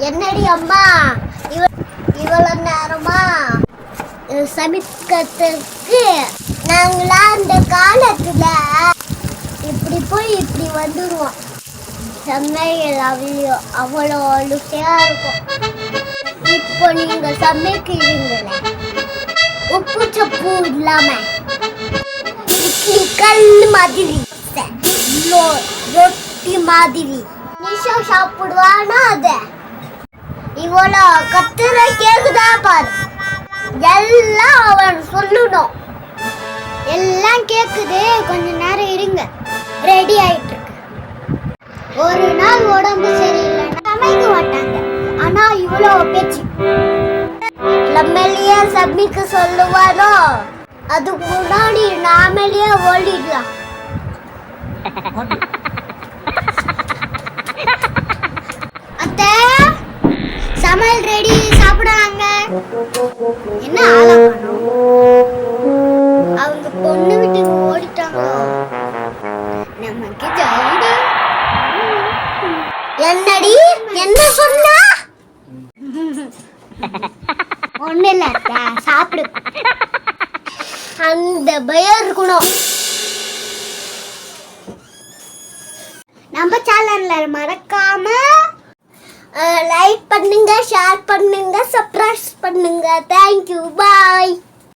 என்னடி அம்மா? இவ்வளோ நேரமா? அஹ், சமைக்கிறதுக்கு நாங்களாம் அந்த காலத்துல இப்படி போய் இப்படி வந்துடுவோம் சமையல் அவ்வளோ அவ்வளோ லுக்கையா இருக்கும். இப்போ நீங்க சமைக்கிறீங்களே. உப்பு சப்பு இல்லாம. இட்லி கல் மாதிரி. ரொட்டி மாதிரி. நிஷா சாப்பிடுவானா அதை? இவ்வளோ கத்துற கேக்குதா பாரு. எல்லாம் அவன் சொல்லணும். எல்லாம் கேக்குது. கொஞ்ச நேரம் இருங்க. ரெடி ஆயிட்டு இருக்கு ஒரு நாள் உடம்பு சரியில்லைன்னா சமைக்க மாட்டாங்க. ஆனா இவ்வளோ பேச்சு. நம்மளையே சமைக்க சொல்லுவாரோ அதுக்கு முன்னாடி நாமளே ஓடிடலாம். சமையல் ரெடி சாப்பிடுறாங்க. என்ன ஆளா காணோம்? அவங்க பொண்ணு வீட்டுக்கு ஓடிட்டாங்க. நமக்கு ஜாலிடா என்னடி? என்ன சொன்னா? ஒண்ணு இல்ல சாப்பிடு. அந்த பயம் இருக்கணும். நம்ம சேனல்ல மறக்காம லைக் பண்ணுங்க ஷேர் பண்ணுங்க சப்ஸ்கிரைப் பண்ணுங்க. Thank you bye